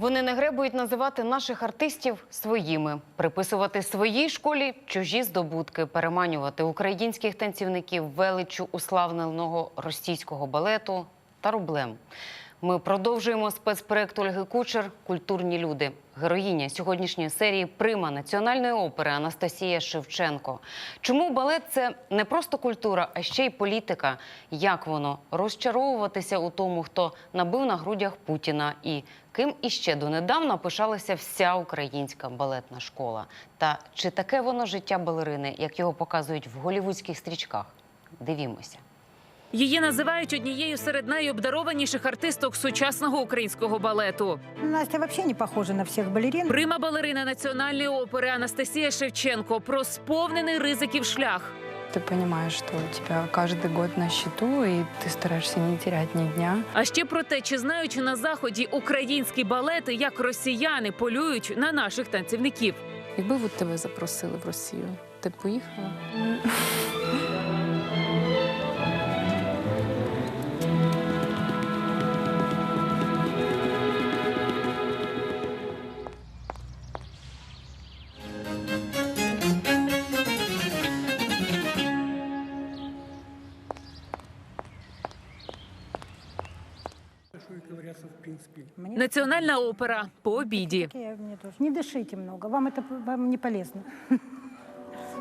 Вони не гребують називати наших артистів своїми, приписувати своїй школі чужі здобутки, переманювати українських танцівників величу уславленого російського балету та рублем. Ми продовжуємо спецпроект Ольги Кучер Культурні люди. Героїня сьогоднішньої серії Прима національної опери Анастасія Шевченко. Чому балет це не просто культура, а ще й політика? Як воно розчаровуватися у тому, хто набив на грудях Путіна і ким іще донедавна пишалася вся українська балетна школа? Та чи таке воно життя балерини, як його показують в голівудських стрічках? Дивімося. Її називають однією серед найобдарованіших артисток сучасного українського балету. Настя вообще не похожа на всех балерин. Прима балерина національної опери Анастасія Шевченко про сповнений ризиків шлях. Ты понимаешь, что у тебя каждый год на счету, и ты стараешься не терять ни дня. А ще про те, чи знають на заході українські балети, як росіяни полюють на наших танцівників. Якби от тебе запросили в Росію, ти б поїхала? Національна опера по обіді. Не дышите много, вам это вам не полезно.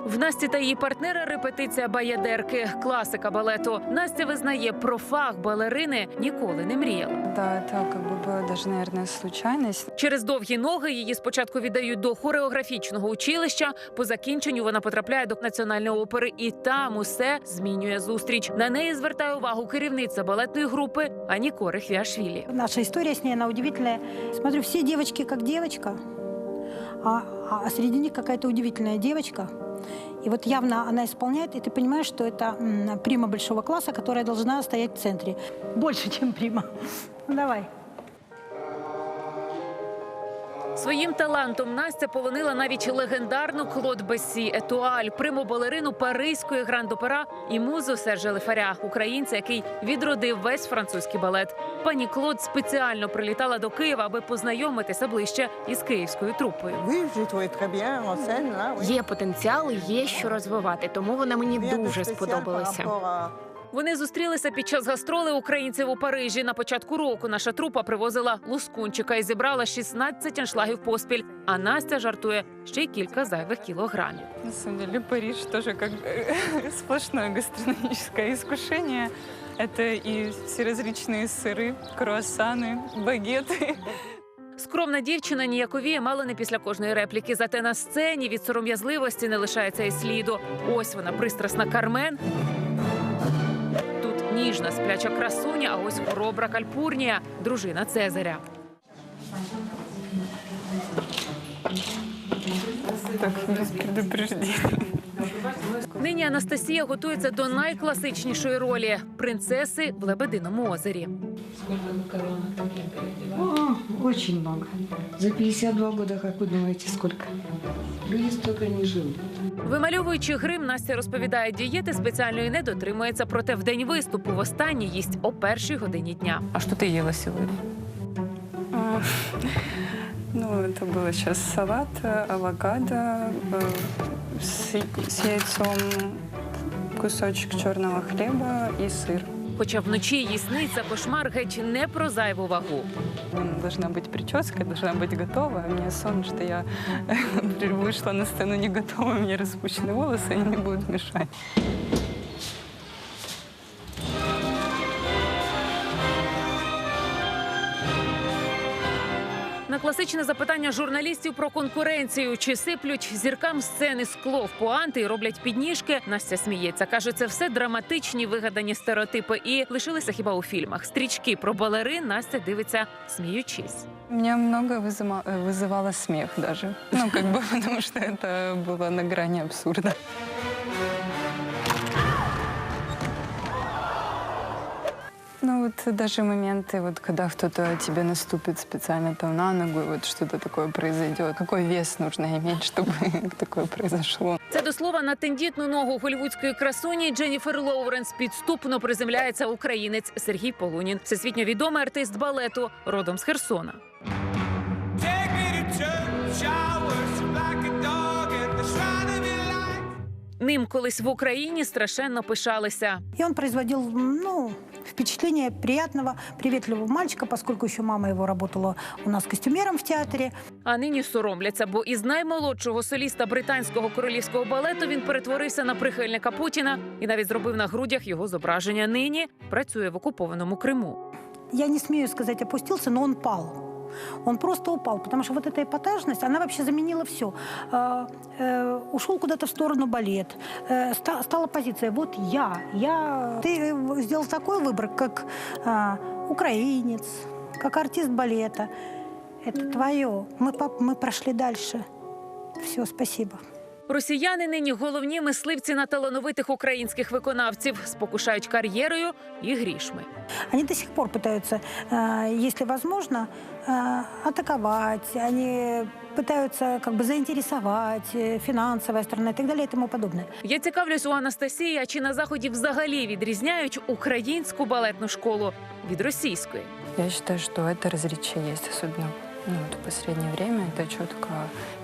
В Насті та її партнера репетиція баядерки, класика балету. Настя визнає, про фах балерини ніколи не мріяла. Да, это как бы была даже, наверное, случайность. Через довгі ноги її спочатку віддають до хореографічного училища. По закінченню вона потрапляє до національної опери, і там усе змінює зустріч. На неї звертає увагу керівниця балетної групи Аніко Рехвіашвілі. Наша история с ней, она удивительная. Смотрю, все девочки как девочка, а, а среди них какая-то удивительная девочка. И вот явно она исполняет, и ты понимаешь, что это прима большого класса, которая должна стоять в центре. Больше, чем прима. Ну, давай. Своїм талантом Настя полонила навіть легендарну Клод Бесі, Етуаль, приму балерину паризької гранд-опера і музу Сержа Лефаря, українця, який відродив весь французький балет. Пані Клод спеціально прилітала до Києва, аби познайомитися ближче із київською трупою. Є потенціал, є що розвивати, тому вона мені дуже сподобалася. rapport à- Вони зустрілися під час гастроли українців у Парижі. На початку року наша трупа привозила лускунчика і зібрала 16 аншлагів поспіль. А Настя жартує ще й кілька зайвих кілограмів. На самом деле Париж тоже как бы сплошное гастрономическое искушение. Это и все различные сыры, круассаны, багеты. Скромна дівчина ніяковіє мало не після кожної репліки. Зате на сцені від сором'язливості не лишається і сліду. Ось вона пристрасна Кармен. Ніжна спляча красуня, а ось хоробра Кальпурнія, дружина Цезаря. Так. Нині Анастасія готується до найкласичнішої ролі принцеси в Лебединому озері. О, очень много. За 52 года, как вы думаете, сколько? Люди столько не живут. Вимальовуючи грим, Настя розповідає, дієти спеціальної не дотримується, проте в день виступу востаннє їсть о першій годині дня. А что ты ела сегодня? Ну, это было сейчас салат, э, авокадо э, с, с яйцом, кусочек черного хлеба и сыр. Хоча вночі їй сниться кошмар геть не про зайву вагу. Должна быть прическа, должна быть готова. А мне сон, что я вышла на сцену не готова, у меня распущены волосы, они мне будут На класичне запитання журналістів про конкуренцію чи сиплють зіркам сцени скло в пуанти і роблять підніжки. Настя сміється. каже, це все драматичні вигадані стереотипи і лишилися хіба у фільмах. Стрічки про балерин Настя дивиться, сміючись. Меня много вызыма- э, вызывало смех даже. Ну, как бы, потому что это было на грани абсурда. Вот даже моменты, вот когда кто-то тебе наступит специально там на ногу, и вот что-то такое произойдет. Какой вес нужно иметь, чтобы такое произошло? Це до слова на тендітну ногу голівудської красуні Дженніфер Лоуренс підступно приземляється українець Сергій Полунін, всесвітньо відомий артист балету родом з Херсона. Ним колись в Україні страшенно пишалися. И он производил, ну, впечатление приятного, приветливого мальчика, поскольку еще мама его работала у нас костюмером в театре. А нині соромляться, бо із наймолодшого соліста британського королівського балету він перетворився на прихильника Путіна і навіть зробив на грудях його зображення. Нині працює в окупованому Криму. Я не смею сказать опустился, но он пал. Он просто упал, потому что вот эта эпатажность, она вообще заменила все. ушел куда-то в сторону балет, э, ста- стала позиция, вот я, я. Ты э, сделал такой выбор, как а, украинец, как артист балета. Это твое. Мы, поп- мы прошли дальше. Все, спасибо. Росіяни нині головні мисливці на талановитих українських виконавців, спокушають кар'єрою і грішми. Они до сих пор пытаются, э, если возможно, э, атаковать, они пытаются как бы заинтересовать, э, финансовая сторона и так далее и тому подобное. Я цікавлюсь у Анастасії, а чи на заході взагалі відрізняють українську балетну школу від російської. Я считаю, что это различие есть, особенно ну, вот в последнее время. Это четко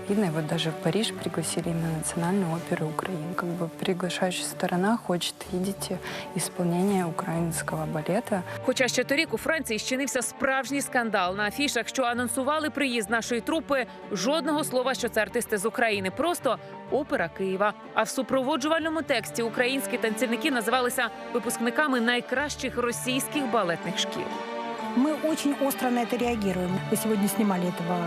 видно. И вот даже в Париж пригласили именно Национальную оперу Украины. Как бы приглашающая сторона хочет видеть исполнение украинского балета. Хоча ще торік у Франції щинився справжній скандал на афішах, що анонсували приїзд нашої трупи. Жодного слова, що це артисти з України, просто опера Києва. А в супроводжувальному тексті українські танцівники називалися випускниками найкращих російських балетних шкіл. Мы очень остро на это реагируем. Мы сегодня снимали этого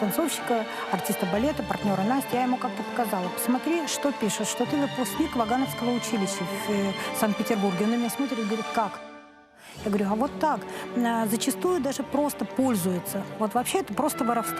танцовщика, артиста балета, партнера Насти. Я ему как-то показала. Посмотри, что пишет, что ты выпускник Вагановского училища в э, Санкт-Петербурге. Он на меня смотрит и говорит, как? Я говорю, а вот так. А, Зачастую даже просто пользуется. Вот вообще это просто воровство.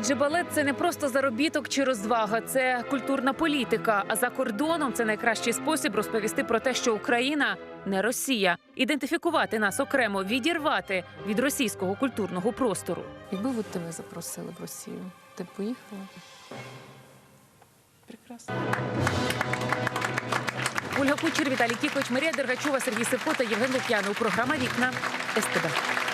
Адже балет це не просто заробіток чи розвага, це культурна політика. А за кордоном це найкращий спосіб розповісти про те, що Україна не Росія, ідентифікувати нас окремо, відірвати від російського культурного простору. Якби от тебе запросили в Росію, ти б поїхала? Прекрасно. Ольга Кучер, Віталій Кікоч, Марія Дергачова, Сергій Сивко та Євген Лук'янов. Програма Вікна СТБ.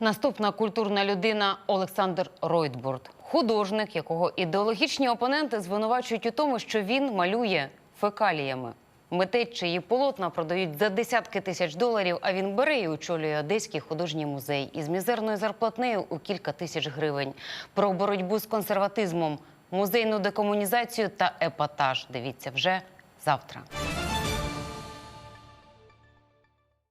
Наступна культурна людина Олександр Ройтбурд, художник, якого ідеологічні опоненти звинувачують у тому, що він малює фекаліями. Митець, чиї полотна продають за десятки тисяч доларів, а він бере і очолює Одеський художній музей із мізерною зарплатнею у кілька тисяч гривень. Про боротьбу з консерватизмом, музейну декомунізацію та епатаж. Дивіться вже завтра.